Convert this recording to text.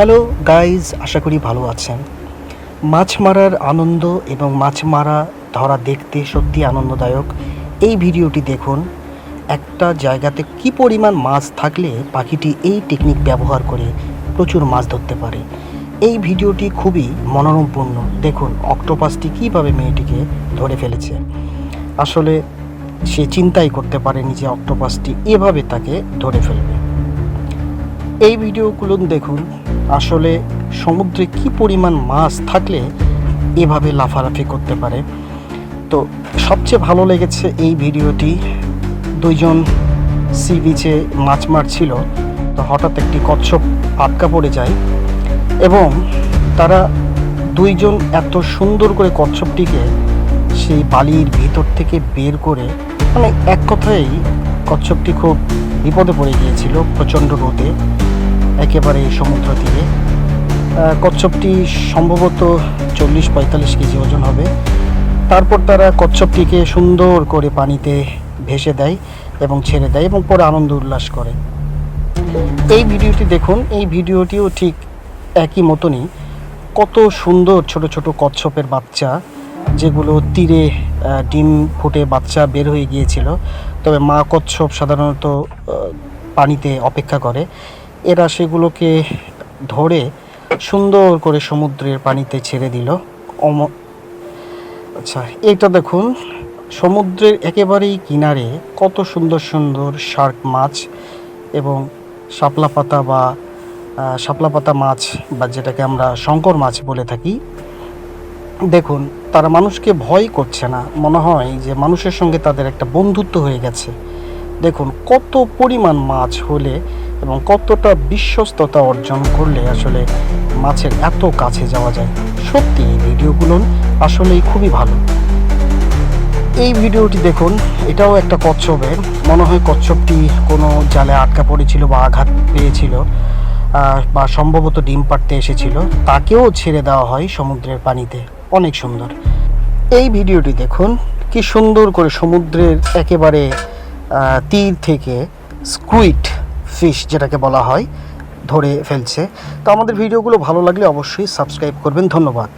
Hello guys আশা করি ভালো আছেন। মাছ মারার আনন্দ এবং মাছ মারা ধরা দেখতে সত্যি আনন্দদায়ক। এই ভিডিওটি দেখুন, একটা জায়গাতে কি পরিমাণ মাছ থাকলে পাখিটি এই টেকনিক ব্যবহার করে প্রচুর মাছ ধরতে পারে। এই ভিডিওটি খুবই মনোরমপূর্ণ। দেখুন অক্টোপাসটি কীভাবে মেয়েটিকে ধরে ফেলেছে। আসলে সে চিন্তাই করতে পারেনি যে অক্টোপাসটি এভাবে তাকে ধরে ফেলবে। এই ভিডিওগুলো দেখুন আসলে সমুদ্রে কি পরিমাণ মাছ থাকলে এভাবে লাফালাফি করতে পারে? তো সবচেয়ে ভালো লেগেছে এই ভিডিওটি। দুইজন সি বিচে মাছ মারছিল, তো হঠাৎ একটি কচ্ছপ আটকা পড়ে যায় এবং তারা দুইজন এত সুন্দর করে কচ্ছপটিকে সেই বালির ভিতর থেকে বের করে মানে এক কথাই কচ্ছপটি খুব বিপদে পড়ে গিয়েছিল প্রচণ্ড রোদে। একেবারে সমুদ্র তীরে। কচ্ছপটি সম্ভবত চল্লিশ পঁয়তাল্লিশ কেজি ওজন হবে। তারপর তারা কচ্ছপটিকে সুন্দর করে পানিতে ভেসে দেয় এবং ছেড়ে দেয় এবং পরে আনন্দ উল্লাস করে। এই ভিডিওটি দেখুন, এই ভিডিওটিও ঠিক একই মতনই। কত সুন্দর ছোট ছোট কচ্ছপের বাচ্চা, যেগুলো তীরে ডিম ফুটে বাচ্চা বের হয়ে গিয়েছিল। তবে মা কচ্ছপ সাধারণত পানিতে অপেক্ষা করে। এরা সেগুলোকে ধরে সুন্দর করে সমুদ্রের পানিতে ছেড়ে দিল। অম আচ্ছা এইটা দেখুন, সমুদ্রের একেবারেই কিনারে কত সুন্দর সুন্দর শার্ক মাছ এবং শাপলা পাতা বা শাপলা পাতা মাছ বা যেটাকে আমরা শঙ্কর মাছ বলে থাকি। দেখুন, তারা মানুষকে ভয় করছে না। মনে হয় যে মানুষের সঙ্গে তাদের একটা বন্ধুত্ব হয়ে গেছে। দেখুন, কত পরিমাণ মাছ হলে এবং কতটা বিশ্বস্ততা অর্জন করলে আসলে মাছের এত কাছে যাওয়া যায়? সত্যি এই ভিডিওগুলো আসলেই খুবই ভালো। এই ভিডিওটি দেখুন, এটাও একটা কচ্ছপের। মনে হয় কচ্ছপটি কোনো জালে আটকা পড়েছিল বা আঘাত পেয়েছিল বা সম্ভবত ডিম পাড়তে এসেছিল। তাকেও ছেড়ে দেওয়া হয় সমুদ্রের পানিতে। অনেক সুন্দর। এই ভিডিওটি দেখুন, কি সুন্দর করে সমুদ্রের একেবারে তীর থেকে স্কুইড ফিশ যেটাকে বলা হয়, ধরে ফেলছে। তো আমাদের ভিডিওগুলো ভালো লাগলে অবশ্যই সাবস্ক্রাইব করবেন। ধন্যবাদ।